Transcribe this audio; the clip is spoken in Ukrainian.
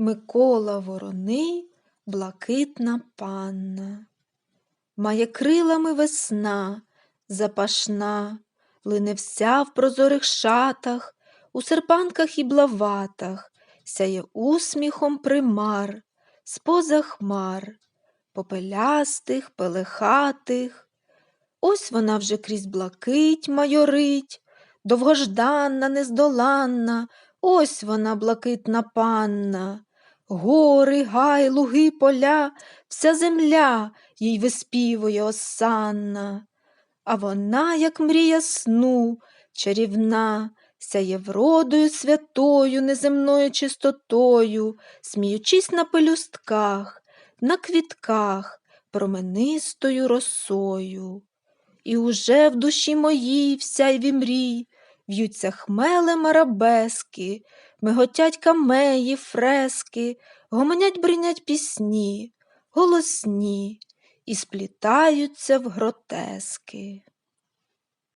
Микола Вороний, блакитна панна. Має крилами весна, запашна, лине вся в прозорих шатах, у серпанках і блаватах, сяє усміхом примар, споза хмар, попелястих, пелехатих. Ось вона вже крізь блакить майорить, довгожданна, нездоланна, ось вона, блакитна панна. Гори, гай, луги, поля, вся земля їй виспівує осанна. А вона, як мрія сну, чарівна, сяє вродою святою, неземною чистотою, сміючись на пелюстках, на квітках, променистою росою. І уже в душі моїй всяйві мрій в'ються хмелем арабески, миготять камеї, фрески, гомонять бринять пісні, голосні і сплітаються в гротески.